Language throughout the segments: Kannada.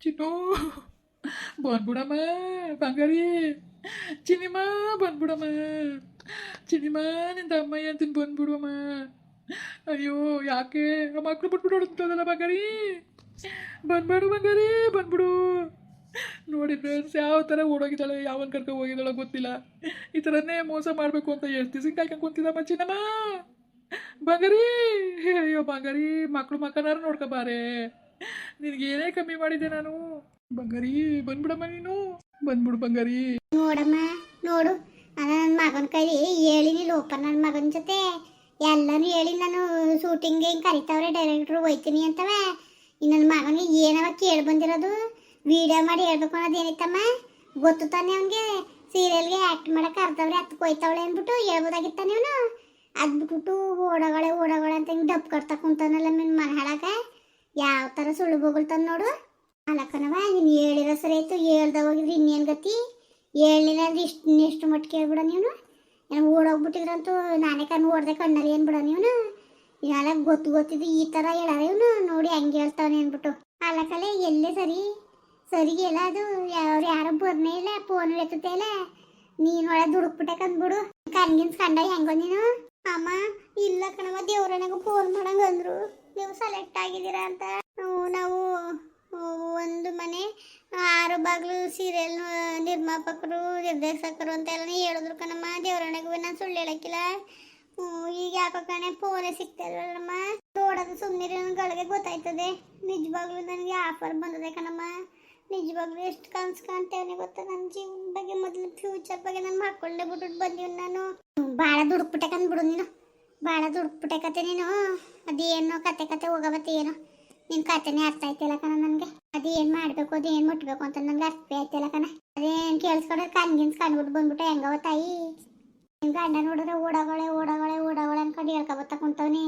ಚಿನ್ನು ಬಂದ್ಬಿಡಮ್ಮ ಬಂಗಾರಿ ಚಿನ್ನಿಮ್ಮ ಬಂದ್ಬಿಡಮ್ಮ ಚಿನ್ನಿಮ್ಮ ನಿಂದ ಅಮ್ಮಯ್ಯ ಅಂತೀನಿ ಬಂದ್ಬಿಡುವಮ್ಮ ಅಯ್ಯೋ ಯಾಕೆ ಮಕ್ಕಳು ಬಿಟ್ಬಿಟ್ಟು ಅಂತದಲ್ಲ ಬಂಗಾರಿ ಬಂದ್ಬಿಡು ಬಂಗಾರಿ ಬಂದ್ಬಿಡು ನೋಡಿ ಫ್ರೆಂಡ್ಸ್ ಯಾವ ಥರ ಓಡೋಗಿದ್ದಾಳೆ, ಯಾವನ್ ಕರ್ಕೊ ಹೋಗಿದ್ದಾಳೋ ಗೊತ್ತಿಲ್ಲ. ಈ ಥರನೇ ಮೋಸ ಮಾಡಬೇಕು ಅಂತ ದಿವಸ ಕಾಯ್ಕೊಂಡು ಕುಂತಿದ್ದಮ್ಮ ಚಿನ್ನಮ್ಮ ಬಂಗಾರಿ ಅಯ್ಯೋ ಬಂಗಾರಿ ಮಕ್ಕಳು ಮಕ್ಕನಾರು ನೋಡ್ಕೊಬಾರೆ ನಿನಗೆ ಏನೇ ಕಮ್ಮಿ ಮಾಡಿದೆ ನಾನು? ಬಂಗಾರಿ, ಬಂದ್ಬಿಡಮ್ಮ ನೀನು. ಬಂದ್ಬಿಡು ಬಂಗಾರಿ. ನೋಡಮ್ಮ, ನೋಡು. ನನ್ನ ಮಗನ ಕೈಲಿ ಹೇಳಿನಿ ಲೋಪ ನನ್ನ ಮಗನ ಜೊತೆ. ಎಲ್ಲಾನು ಹೇಳಿ ನಾನು ಶೂಟಿಂಗ್ ಹಿಂಗೆ ಕರಿತಾವ್ರೆ ಡೈರೆಕ್ಟ್ರು ಹೋಯ್ತೀನಿ ಅಂತವೆ. ಇನ್ನು ನನ್ನ ಮಗನಿಗೆ ಏನವ ಕೇಳಿ ಬಂದಿರೋದು? ವಿಡಿಯೋ ಮಾಡಿ ಹೇಳ್ಬೇಕು ಅನ್ನೋದು ಏನಿತ್ತಮ್ಮ? ಗೊತ್ತು ತಾನೆ ಅವನಿಗೆ? ಸೀರಿಯಲ್ಗೆ ಆ್ಯಕ್ಟ್ ಮಾಡಕ್ಕೆ ಕರ್ದವ್ರೆ ಹತ್ತಕ್ಕೆ ಹೋಯ್ತಾವಳೆ ಅಂದ್ಬಿಟ್ಟು ಹೇಳ್ಬೋದಾಗಿತ್ತ ನೀವು ಅದು ಓಡಗಳೆ ಓಡಗಳೇ ಅಂತ ಹಿಂಗೆ ಡಬ್ ಕಟ್ತಾ ಕುಂತಾನಲ್ಲ ನಿನ್ನ ಮನೆ ಹಾಳಾಗ ಯಾವ ಥರ ಸುಳ್ಳು ಬೋಗಳ್ತಾನ ನೋಡು. ಅಲ್ಲಕ್ಕನವ ನೀನು ಹೇಳಿರೋ ಸರಿ ಆಯ್ತು. ಹೇಳ್ದ ಹೋಗಿದ್ರೆ ಇನ್ನೇನು ಗತಿ? ಹೇಳಿಲ್ಲ ಅಂದ್ರೆ ಇಷ್ಟು ಎಷ್ಟು ಮಟ್ಟಿಗೆ ಹೇಳ್ಬಿಡ ನೀನು? ಏನು ಓಡೋಗ್ಬಿಟ್ಟಿದ್ರಂತೂ ನಾನೇ ಕಣ್ಣು ಓಡ್ದೆ ಕಣ್ಣಲ್ಲಿ ಏನು ಬಿಡ ನೀನು? ಇವೆಲ್ಲ ಗೊತ್ತು ಗೊತ್ತಿದ್ದು ಈ ಥರ ಹೇಳಾರ ಇವನು. ನೋಡಿ ಹಂಗೆ ಹೇಳ್ತಾವನೆ ಅಂದ್ಬಿಟ್ಟು. ಅಲ್ಲಕಲೆ ಎಲ್ಲೇ ಸರಿ? ಸರಿಗೆ ಎಲ್ಲ ಅದು? ಯಾರು ಯಾರೋ ಬರ್ನೇ ಇಲ್ಲ ಫೋನ್ ಎತ್ತುತ್ತೆ ಇಲ್ಲ ನೀನು ಒಳಗೆ ದುಡುಕ್ಬಿಟ್ಟೆ ಕಂದ್ಬಿಡು. ಕಣ್ಗಿನ್ಸ್ ಕಂಡ ಹೆಂಗೋ ನೀನು? ಅಮ್ಮ, ಇಲ್ಲ ಕಣವ ದೇವ್ರನಾಗ ಫೋನ್ ಮಾಡಂಗ ನೀವು ಸೆಲೆಕ್ಟ್ ಆಗಿದ್ದೀರಾ ಅಂತ. ನಾವು- ಒಂದು ಮನೆ, ಆರು ಬಾಗ್ಲು, ಸೀರಿಯಲ್ ನಿರ್ಮಾಪಕರು, ನಿರ್ದೇಶಕರು ಅಂತ ಎಲ್ಲ ಹೇಳಿದ್ರು ಕಣಮ್ಮ. ದೇವರಣೆಗೂ ನಾನು ಸುಳ್ಳು ಹೇಳಕ್ಕಿಲ್ಲ. ಈಗ ಯಾಕೋ ಕಣೆ ಫೋನೇ ಸಿಗ್ತಾ ನೋಡೋದು ಸುಮ್ಮನೆ ಗಳಿಗೆ ಗೊತ್ತಾಯ್ತದೆ. ನಿಜವಾಗ್ಲೂ ನನಗೆ ಆಫರ್ ಬಂದದೆ ಕಣಮ್ಮ. ನಿಜವಾಗ್ಲೂ ಎಷ್ಟು ಕನ್ಸು ಕಾಣ್ತೇವೆ ಗೊತ್ತಾ ನನ್ನ ಜೀವನ ಬಗ್ಗೆ ಮೊದಲು ಫ್ಯೂಚರ್ ಬಗ್ಗೆ ನಾನು ಮಾಡ್ಕೊಂಡೆ ಬಿಟ್ಬಿಟ್ಟು ಬಂದೀವಿ ನಾನು. ಭಾಳ ದುಡುಕ್ಬಿಟ್ಟೆ ಕಂದ್ಬಿಡು ನೀನು. ಭಾಳ ದುಡ್ಡು ಕತೆ ನೀನು. ಅದೇನೋ ಕತೆ ಕತೆ ಹೋಗಬತ್ತೆ ಏನೋ. ನಿನ್ ಕತೆನೇ ಅರ್ಥ ಆಯ್ತಿಲ್ಲ ಕಣ ನನಗೆ. ಅದೇನ್ ಮಾಡಬೇಕು, ಅದೇನ್ ಮುಟ್ಬೇಕು ಅಂತ ನಂಗೆ ಅರ್ಥ ಆಯ್ತಿಲ್ಲ ಕಣ. ಅದೇನ್ ಕೇಳಿಸ್ಕೊಂಡ್ರೆ ಕಣ್ಗಿನ್ಸ್ ಕಣ್ಬಿಟ್ಟು ಬಂದ್ಬಿಟ್ಟು ಹೆಂಗವ ತಾಯಿ? ನಿನ್ ಗಂಡ ನೋಡಿದ್ರೆ ಓಡಾಗೊಳೆ ಓಡಾಗೊಳೆ ಓಡಾಗೊಳೆ ಅನ್ಕೊಂಡು ಹೇಳ್ಕೊಬತ್ತ ಕುಂತವ್ನಿ.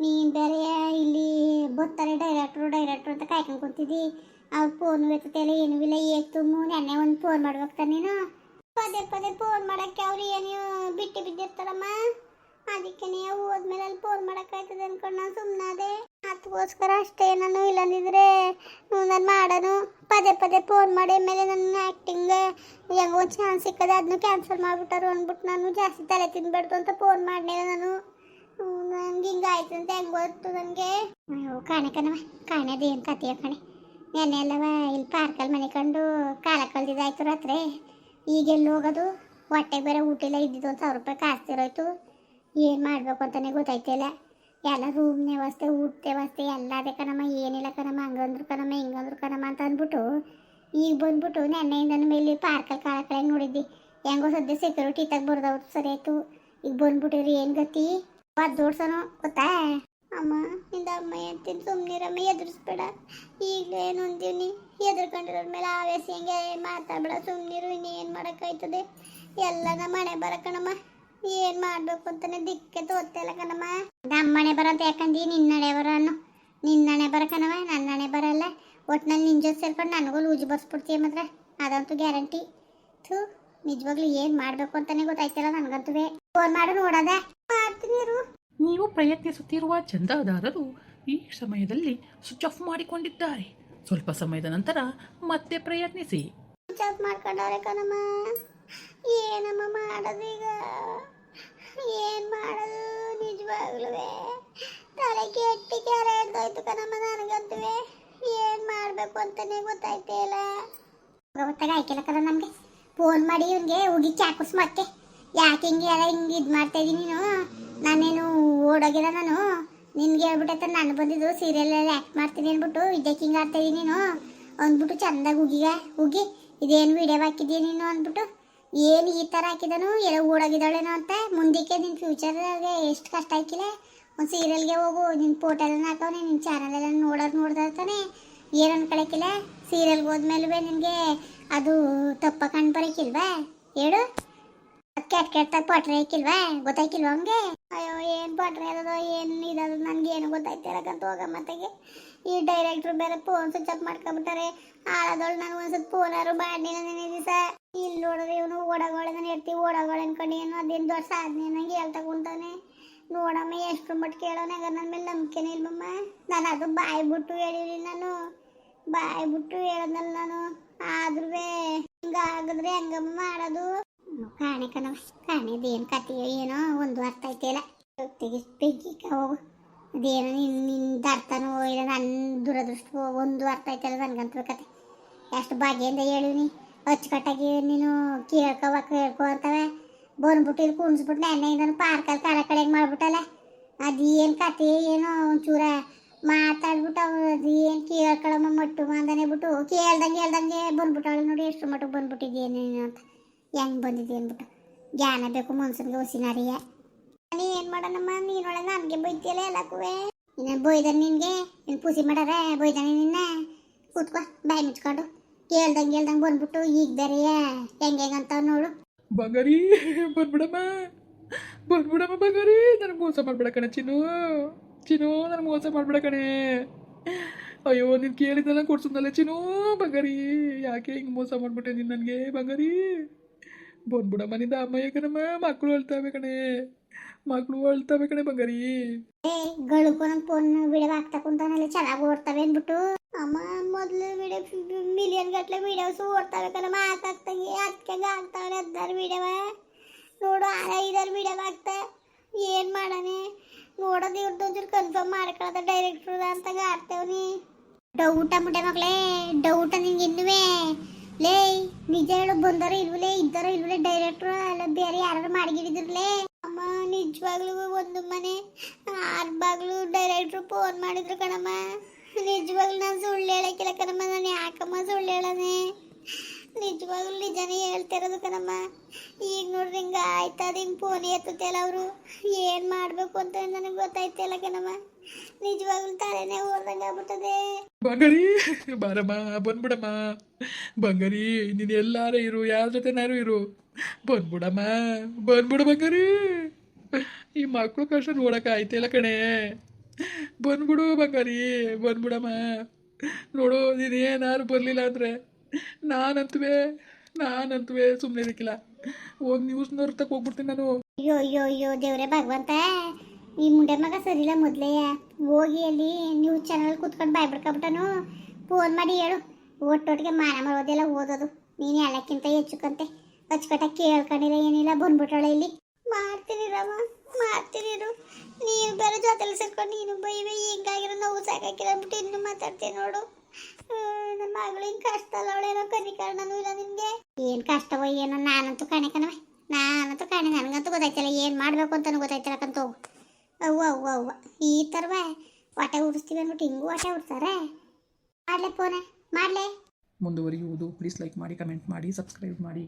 ನೀನ್ ಬೇರೆ ಇಲ್ಲಿ ಬರ್ತಾರೆ ಡೈರೆಕ್ಟ್ರು ಡೈರೆಕ್ಟ್ರು ಅಂತ ಕಾಯ್ಕೊಂಡು ಕುಂತಿದ್ದಿ. ಅವ್ರು ಫೋನ್ ಎತ್ತಲ್ಲ ಏನೂ ಇಲ್ಲ ಏತು ನೆನ್ನೆ ಒಂದು ಫೋನ್ ಮಾಡ್ಬೇಕ ನೀನು. ಪದೇ ಪದೇ ಫೋನ್ ಮಾಡಕ್ಕೆ ಅವ್ರು ಏನು ಬಿಟ್ಟು ಬಿದ್ದಿರ್ತಾರಮ್ಮ ಅದಕ್ಕೆ ನೀವು ಹೋದ್ಮೇಲೆ ಅಲ್ಲಿ ಫೋನ್ ಮಾಡೋಕ್ಕಾಯ್ತದೆ ಅನ್ಕೊಂಡು ನಾನು ಸುಮ್ಮನಾದೆ ಅದಕ್ಕೋಸ್ಕರ ಅಷ್ಟೇ, ನಾನು ಇಲ್ಲಂದಿದ್ರೆ ನಾನು ಮಾಡೋನು. ಪದೇ ಪದೇ ಫೋನ್ ಮಾಡಿ ಮೇಲೆ ನನ್ನ ಆ್ಯಕ್ಟಿಂಗ್ ಹೆಂಗೋ ಒಂದು ಚಾನ್ಸ್ ಸಿಕ್ಕದೆ ಅದನ್ನು ಕ್ಯಾನ್ಸಲ್ ಮಾಡಿಬಿಟ್ಟಾರು ಅಂದ್ಬಿಟ್ಟು ನಾನು ಜಾಸ್ತಿ ತಲೆ ತಿನ್ಬಾರ್ದು ಅಂತ ಫೋನ್ ಮಾಡಿದೆ ನಾನು. ನನಗೆ ಹಿಂಗಾಯ್ತು ಅಂತ ಹೆಂಗೆ ಗೊತ್ತು ನನಗೆ ಅಯ್ಯೋ, ಕಾಣೆ ಕಣವ ಕಾಣೆದು ಏನು ಕತೆಯ ಕಣೆ. ನೆನ್ನೆ ಅಲ್ಲವ ಇಲ್ಲಿ ಪಾರ್ಕಲ್ಲಿ ಮನೆ ಕಂಡು ಕಾಲ ಕಳೆದಿದ್ದಾಯ್ತು ರಾತ್ರಿ. ಈಗೆಲ್ಲಿ ಹೋಗೋದು? ಹೊಟ್ಟೆಗೆ ಬೇರೆ ಊಟ ಇಲ್ಲ, ಇದ್ದಿದ್ದು ಒಂದು ಸಾವಿರ ರೂಪಾಯಿ ಕಾಸ್ತಿರೋಯ್ತು. ಏನು ಮಾಡಬೇಕು ಅಂತಲೇ ಗೊತ್ತಾಯ್ತಿಲ್ಲ ಎಲ್ಲ ರೂಮ್ ವ್ಯವಸ್ಥೆ ಊಟ ವ್ಯವಸ್ಥೆ, ಎಲ್ಲ ಅದೇ ಕಣಮ್ಮ, ಏನಿಲ್ಲ ಕಣಮ್ಮ, ಹಂಗಂದ್ರು ಕಣಮ್ಮ, ಹಿಂಗಂದ್ರು ಕಣಮ್ಮ ಅಂತ ಅಂದ್ಬಿಟ್ಟು ಈಗ ಬಂದ್ಬಿಟ್ಟು ನೆನ್ನೆಯಿಂದನೂ ಮೇಲೆ ಪಾರ್ಕಲ್ಲಿ ಕಾಲ ಕಳೆ ನೋಡಿದ್ದಿ. ಹೆಂಗೋ ಸದ್ಯ ಸೆಕ್ಯೂರಿಟಿ ತಗ ಬರ್ದವ್ರು. ಸರಿ ಆಯ್ತು. ಈಗ ಬಂದ್ಬಿಟ್ಟಿರಿ ಏನು ಗತಿ? ಅದು ಜೋಡ್ಸೋನು ಗೊತ್ತಾ? ಅಮ್ಮ ನಿಂದ ಅಮ್ಮ ಅಂತೀನಿ ಸುಮ್ಮನಿರಮ್ಮ ಎದುರಿಸ್ಬೇಡ ಈಗಲೇ ನೊಂದೀನಿ ಎದುರ್ಕೊಂಡಿರೋರ ಮೇಲೆ ಆವೇಶ ಹೆಂಗೆ? ಮಾತಾಡ್ಬೇಡ ಸುಮ್ಮನಿರು ಇನ್ನೇನು ಮಾಡೋಕ್ಕಾಯ್ತದೆ? ಎಲ್ಲ ನಮ್ಮ ಮನೆ ಬರಕಣಮ್ಮ ಏನ್ ಮಾಡ್ಬೇಕು ಅಂತಾನೆ ದಿಕ್ಕೆ ತೋತಿಲ್ಲ ಕಣಮ್ಮ. ನಮ್ಮನೆ ಬರಂತ ಯಾಕಂದಿ? ನಿನ್ನಣೆ ಬರನು. ನಿನ್ನಣೆ ಬರಕನವ ನನ್ನಣೆ ಬರಲ್ಲ. ಒಟ್ನಲ್ಲಿ ನಿನ್ ಜೊತೆ ಸೇರ್ಕೊಂಡು ನನಗೂ ಲೂಜು ಬರ್ಸ್ಬಿಡ್ತೀಯ ಮಾತ್ರ. ಅದಂತೂ ಗ್ಯಾರಂಟಿ. ಥೂ ನಿಜವಾಗ್ಲೂ ಏನ್ ಮಾಡ್ಬೇಕು ಅಂತಾನೆ ಗೊತ್ತಾಯ್ತಿಲ್ಲ ನನಗಂತೂ. ಫೋನ್ ಮಾಡು ನೋಡದ. ಮಾಡ್ತೀನಿ. ನೀವು ಪ್ರಯತ್ನಿಸುತ್ತಿರುವ ಚಂದಾದಾರರು ಈ ಸಮಯದಲ್ಲಿ ಸ್ವಿಚ್ ಆಫ್ ಮಾಡಿಕೊಂಡಿದ್ದಾರೆ. ಸ್ವಲ್ಪ ಸಮಯದ ನಂತರ ಮತ್ತೆ ಪ್ರಯತ್ನಿಸಿ. ಸ್ವಿಚ್ ಆಫ್ ಮಾಡ್ಕೊಂಡವ್ರೆ ಕಣಮ್ಮ. ಏನಮ್ಮ ಮಾಡೋದು ಈಗ? ಏನ್ ಮಾಡೋದು? ನಿಜವಾಗ್ಲೂ ತಲೆ ಕೆಟ್ಟಿ ಕೆರೆ ಹಿಡ್ದೋಯ್ತು ಕಣಮ್ಮ ನನಗಂತೂ. ಏನ್ ಮಾಡ್ಬೇಕು ಅಂತಾನೆ ಗೊತ್ತಾಯ್ತೇ ಇಲ್ಲ. ಗೊತ್ತಾಗ ಆಯ್ಕೆಲ್ಲ ನಮ್ಗೆ. ಫೋನ್ ಮಾಡಿ ಇವ್ನಿಗೆ ಹೋಗಿ ಚಾಕುಸ್ ಮತ್ತೆ. ಯಾಕೆ ಹಿಂಗೆ ಎಲ್ಲ ಹಿಂಗೆ ಇದು ಮಾಡ್ತಾ ಇದೀನಿ ನೀನು? ನಾನೇನು ಓಡೋಗಿಲ್ಲ ನಾನು. ನಿನ್ಗೆ ಹೇಳ್ಬಿಟ್ಟೈತೆ ನಾನು ಬಂದಿದ್ದು ಸೀರಿಯಲಲ್ಲಿ ಆ್ಯಕ್ಟ್ ಮಾಡ್ತೀನಿ ಅಂದ್ಬಿಟ್ಟು ಇದಕ್ಕೆ ಹಿಂಗೆ ಆಡ್ತಾ ಇದೀನಿ ನೀನು. ಅಂದ್ಬಿಟ್ಟು ಚಂದಾಗಿ ಹುಗಿಗ ಹುಗಿ ಇದೇನು ವಿಡಿಯೋ ಹಾಕಿದ್ದೀಯ ನೀನು ಅಂದ್ಬಿಟ್ಟು. ಏನು ಈ ಥರ ಹಾಕಿದನು? ಎಲ್ಲ ಓಡಾಗಿದ್ದಾಳೇನೋ ಅಂತ. ಮುಂದಕ್ಕೆ ನಿನ್ನ ಫ್ಯೂಚರ್ಗೆ ಎಷ್ಟು ಕಷ್ಟ ಆಯ್ಕಿಲ್ಲ ಒಂದು ಸೀರಿಯಲ್ಗೆ ಹೋಗು ನಿನ್ನ ಫೋಟೋ ಎಲ್ಲ ಹಾಕವನೆ ನಿನ್ನ ಚಾನಲ್ ಎಲ್ಲ ನೋಡ್ದಾ ತಾನೆ. ಏನು ಅನ್ಕೊಳಕ್ಕಿಲ್ಲ ಸೀರಿಯಲ್ಗೆ ಹೋದ್ಮೇಲೆ ನಿನಗೆ ಅದು ತಪ್ಪ ಕಂಡು ಬರೋಕ್ಕಿಲ್ವಾ ಹೇಳು. ಕೆಟ್ಟ ಕೆಟ್ಟ ಪಟ್ರೆ ಹಾಕಿಲ್ವಾ? ಗೊತ್ತಾಯ್ಕಿಲ್ವಾ ಹಂಗೆ ಅಯ್ಯೋ, ಏನು ಪಟ್ರೆ ಅದೋ? ಏನು ಇದದು ನನಗೆ ಏನು ಗೊತ್ತಾಯ್ತಿರಕಂತ ಹೋಗ ಮತ್ತೆಗೆ ಈ ಡೈರೆಕ್ಟ್ರು ಬೇರೆ ಫೋನ್ ಸ್ವಿಚ್ ಆಫ್ ಮಾಡ್ಕೊಂಬಿಟ್ಟಾರೆ ಆಳದೊಳು ನಾನು ಒಂದ್ಸತಿ ಫೋನಾರು ಮಾಡಿಲ್ಲ ನೆನೆ ದಿವಸ. ಇಲ್ಲಿ ನೋಡಿದ್ರೆ ಇವನು ಓಡಾಗೋಳೆ ಇರ್ತಿ ಇರ್ತೀವಿ ಓಡಾಗೋಳೆ ಅನ್ಕೊಂಡು ಏನು ಅದೇನು ದೊಡ್ಡ ಸಾಧನೆ ನಂಗೆ ಹೇಳ್ತಾ ಕುಂತಾನೆ. ನೋಡಮ್ಮ, ಎಷ್ಟು ಮಟ್ಟು ಕೇಳೋನಾಗ ನನ್ನ ಮೇಲೆ ನಂಬಿಕೆನೇ ಇಲ್ವಮ್ಮ? ನಾನು ಅದು ಬಾಯಿ ಬಿಟ್ಟು ಹೇಳಿರಿ ನಾನು. ಬಾಯಿ ಬಿಟ್ಟು ಹೇಳದ್ನಲ್ಲ ನಾನು. ಆದ್ರೂ ಹಿಂಗಾಗಿದ್ರೆ ಹೆಂಗಮ್ಮ ಮಾಡೋದು? ಕಾಣೆ ಕಣವ ಕಾಣೆದು ಏನು ಕತೆಯೋ ಏನೋ ಒಂದು ಅರ್ಥ ಐತಿಲ್ಲ ಜೊತೆಗೆ ತೆಗಿಕ ಹೋಗು ಅದೇನೋ ನಿನ್ನಿಂದ ಅರ್ಥನೋ ಇಲ್ಲ ನನ್ನ ದುರದೃಷ್ಟ ಒಂದು ಅರ್ಥ ಐತಲ್ಲ ನನ್ಗಂತ ಕತೆ ಎಷ್ಟು ಭಾಗ್ಯದಿಂದ ಹೇಳಿವ್ನಿ ಅಚ್ಚುಕಟ್ಟಾಗಿ ನೀನು ಕೇಳ್ಕೊವ ಕೇಳ್ಕೊ ಅಂತವೆ. ಬಂದ್ಬಿಟ್ಟು ಇಲ್ಲಿ ಕುಣಿಸ್ಬಿಟ್ಟು ನೆನ್ನೆಯಿಂದ ಪಾರ್ಕಲ್ಲಿ ಕಡೆ ಕಡೆಗೆ ಮಾಡ್ಬಿಟ್ಟಲ್ಲ ಏನು ಕತೆ ಏನೋ ಒಂಚೂರ ಮಾತಾಡ್ಬಿಟ್ಟು ಅದು ಏನು ಕೇಳ್ಕೊಳಮ್ಮ ಮಟ್ಟು ಮಾಂದನೆ ಬಿಟ್ಟು ಕೇಳ್ದಂಗೆ ಹೇಳ್ದಂಗೆ ಬಂದ್ಬಿಟ್ಟವಳು ನೋಡಿ, ಎಷ್ಟು ಮಟ್ಟಿಗೆ ಬಂದ್ಬಿಟ್ಟಿದ್ದೇನೆ ಅಂತ. ಹೆಂಗೆ ಬಂದಿದೆ ಅಂದ್ಬಿಟ್ಟು. ಜ್ಞಾನ ಬೇಕು ಮನ್ಸನ್ಗೆ ನೀ ಏನು ಮಾಡೋಣಮ್ಮ? ನೀನೊಳ ನನಗೆ ಬೈತಿಯಲ್ಲ ಎಲ್ಲಕ್ಕೂ ಇನ್ನೇನು ಬೈದ ನಿನಗೆ? ನೀನು ಪೂಸಿ ಮಾಡಾರೆ? ಬೈದಾನೆ ನಿನ್ನ? ಕೂತ್ಕೋ, ಬಾಯಿ ಮುಚ್ಕೊಂಡು. ಕೇಳ್ದಂಗೆ ಹೇಳ್ದಂಗೆ ಬಂದ್ಬಿಟ್ಟು ಈಗ ಬೇರೆ ಹೆಂಗೆ ಹೆಂಗೆ ನೋಡು. ಬಂಗಾರಿ, ಬಂದ್ಬಿಡಮ್ಮ. ಬಂದ್ಬಿಡಮ್ಮ ಬಂಗಾರಿ. ನನಗೆ ಮೋಸ ಮಾಡ್ಬಿಡ ಕಣೆ ಚಿನ್ನು. ಚಿನ್ನು, ನನಗೆ ಮೋಸ ಮಾಡ್ಬೇಡ ಕಣೆ. ಅಯ್ಯೋ, ನೀನು ಕೇಳಿದ್ದೆಲ್ಲ ಕೊಡ್ಸೋದಲ್ಲ ಚಿನ್ನು, ಬಂಗಾರಿ. ಯಾಕೆ ಹಿಂಗೆ ಮೋಸ ಮಾಡ್ಬಿಟ್ಟೆ ನೀನು ನನಗೆ, ಬಂಗಾರಿ? ಬಂದ್ಬಿಡಮ್ಮ ಮನಿಂದ ಅಮ್ಮಯ್ಯ ಕಣಮ್ಮ ಮಕ್ಕಳು ಅಳ್ತಾವೆ ಕಣೆ. ಮಕ್ಕಳು ಅಳ್ತಾವೆ ಕಣೆ ಬಂಗಾರಿ. ಏ ಗಳಿಗೂ ನನ್ನ ಫೋನ್ ವಿಡಿಯೋ ಹಾಕ್ತಾ ಕುಂತಾನೆಲ್ಲ, ಚೆನ್ನಾಗಿ ಓಡ್ತಾವೆ ಅಂದ್ಬಿಟ್ಟು. ಅಮ್ಮ, ಮೊದಲು ವಿಡಿಯೋ ಮಿಲಿಯನ್ ಗಟ್ಟಲೆ ವಿಡಿಯೋಸ್ ಓಡ್ತಾವೆ ಕಣಮ್ಮ ಹಾಕಾಗ್ತಾಗೆ ಅದಕ್ಕೆ ಆಗ್ತಾವೆ ಅದ್ದಾರ ವಿಡಿಯೋವ ನೋಡು, ಆರ ಐದಾರು ವಿಡಿಯೋ ಹಾಕ್ತಾ ಏನು ಮಾಡಾನೆ ನೋಡೋದು ಇವ್ರದ್ದು ಒಂಚೂರು ಕನ್ಫರ್ಮ್ ಮಾಡ್ಕೊಳ್ಳೋದ ಡೈರೆಕ್ಟ್ರು ಅಂತ ಆಡ್ತೇವ್ನಿ ಡೌಟ ಮುಟ್ಟೆ ಮಗಳೇ, ಡೌಟ ನಿಂಗೆ ಇನ್ನುವೇ. ಲೇ, ನಿಜ ಹೇಳು ಬಂದಾರ ಇಲ್ವಲೇ? ಇದ್ದಾರ ಇಲ್ವಲೇ? ಡೈರೆಕ್ಟ್ರು ಅಲ್ಲ, ಬೇರೆ ಯಾರು ಮಾಡಿಗಿಡಿದ್ರಲೇ? ಅಮ್ಮ, ನಿಜವಾಗ್ಲೂ ಒಂದು ಮನೆ. ಆರ್ ಬಾಗ್ಲು ಡೈರೆಕ್ಟ್ರು ಫೋನ್ ಮಾಡಿದ್ರು ಕಣಮ್ಮ. ನಿಜವಾಗ್ಲೂ ನಾನು ಸುಳ್ಳು ಹೇಳಕ್ಕಿಲ್ಲ ಕಣಮ್ಮ. ನಾನು ಯಾಕಮ್ಮ ಸುಳ್ಳು ಹೇಳನೆ ನಿಜವಾಗ್ಲೂ ನಿಜನೇ ಹೇಳ್ತಿರೋದು ಕಣಮ್ಮ. ಈಗ ನೋಡ್ರಿ ಹಿಂಗ ಆಯ್ತದ ಹಿಂಗೆ ಫೋನ್ ಎತ್ತಲ್ಲ ಅವರು. ಏನು ಮಾಡಬೇಕು ಅಂತ ನನಗೆ ಗೊತ್ತಾಯ್ತಲ್ಲ ಕಣಮ್ಮ. ನಿಜವಾಗ್ಲೂ ತಲೆನೇ ಓಡ್ದಂಗೆ ಆಗ್ಬಿಟ್ಟದೆ. ಬಂಗಾರಿ ಬಾರಮ್ಮ ಬಂದ್ಬಿಡಮ್ಮ. ಬಂಗಾರಿ ನೀನು ಎಲ್ಲಾರ ಇರು ಯಾರ ಜೊತೆನಾರು ಇರು. ಬಂದ್ಬಿಡಮ್ಮ ಬಂದ್ಬಿಡು ಬಂಗಾರಿ. ಈ ಮಕ್ಕಳು ಕಷ್ಟ ನೋಡಕ್ಕೆ ಆಯ್ತಿಲ್ಲ ಕಣೆ. ಬಂದ್ಬಿಡು ಬಂಗಾರಿ ಬಂದ್ಬಿಡಮ್ಮ. ನೋಡು ನೀನು ಏನಾರು ಬರಲಿಲ್ಲ ಅಂದರೆ ನಾನಂತುವೆ ನಾನಂತುವೆ ಸುಮ್ಮನೆ ಇದಕ್ಕಿಲ್ಲ ಹೋಗಿ ನ್ಯೂಸ್ ತಕ್ಕ ಹೋಗ್ಬಿಡ್ತೀನಿ ನಾನು. ಅಯ್ಯೋ ಅಯ್ಯೋ ಅಯ್ಯೋ ದೇವ್ರೆ ಭಗವಂತ. ಈ ಮುಂಡೆ ಮಗ ಸರಿಲ್ಲ ಮೊದಲೇ. ಹೋಗಿ ಅಲ್ಲಿ ನ್ಯೂಸ್ ಚಾನಲ್ ಕೂತ್ಕೊಂಡು ಬಾಯ್ಬಿಡ್ಕೊಬಿಟ್ಟನು. ಫೋನ್ ಮಾಡಿ ಹೇಳು. ಒಟ್ಟೊಟ್ಟಿಗೆ ಮಾನ ಮಾಡೋದೆಲ್ಲ ಓದೋದು. ನೀನು ಎಲ್ಲಕ್ಕಿಂತ ಹೆಚ್ಚುಕಂತೆ ಅಚ್ಚುಕಟ್ಟಾಗಿ ಕೇಳ್ಕೊಂಡಿಲ್ಲ, ಏನಿಲ್ಲ, ಬಂದ್ಬಿಟ್ಟಳೆ ಇಲ್ಲಿ. ಮಾಡ್ತೀನಿ ರಮ, ಮಾಡ್ತೀನಿ ಇರು. ನೀನು ಬೇರೆ ಜೊತೆಲಿ ಸೇರ್ಕೊಂಡು ನೀನು ಬೈವೆ, ಹಿಂಗಾಗಿರೋ ನೋವು ಸಾಕಾಕಿಲ್ಲ ಅಂದ್ಬಿಟ್ಟು ಇನ್ನೂ ಮಾತಾಡ್ತೀನಿ ನೋಡು. ನಮ್ಮ ಮಗಳು ಹಿಂಗೆ ಕಷ್ಟ ಅಲ್ಲ ಅವಳೇನೋ ಕನಿಕರಣನೂ ಇಲ್ಲ ನಿನಗೆ. ಏನು ಕಷ್ಟವೋ ಏನೋ ನಾನಂತೂ ಕಾಣೆ ಕಣವೆ ನಾನಂತೂ ಕಾಣೆ, ನನಗಂತೂ ಗೊತ್ತಾಯ್ತಿಲ್ಲ, ಏನು ಮಾಡಬೇಕು ಅಂತ ಗೊತ್ತಾಯ್ತಿಲ್ಲ ಕಂತು ಅವ್ವ ಅವ್ವ ಅವ್ವ. ಈ ಥರವೇ ವಾಟೆ ಉಡಿಸ್ತೀವಿ ಅಂದ್ಬಿಟ್ಟು ಹಿಂಗೂ ವಾಟೆ ಉಡ್ತಾರೆ ಮಾಡಲೆ ಫೋನೆ, ಮಾಡಲೆ. ಮುಂದುವರಿಯುವುದು. ಪ್ಲೀಸ್ ಲೈಕ್ ಮಾಡಿ ಕಮೆಂಟ್ ಮಾಡಿ ಸಬ್ಸ್ಕ್ರೈಬ್ ಮಾಡಿ.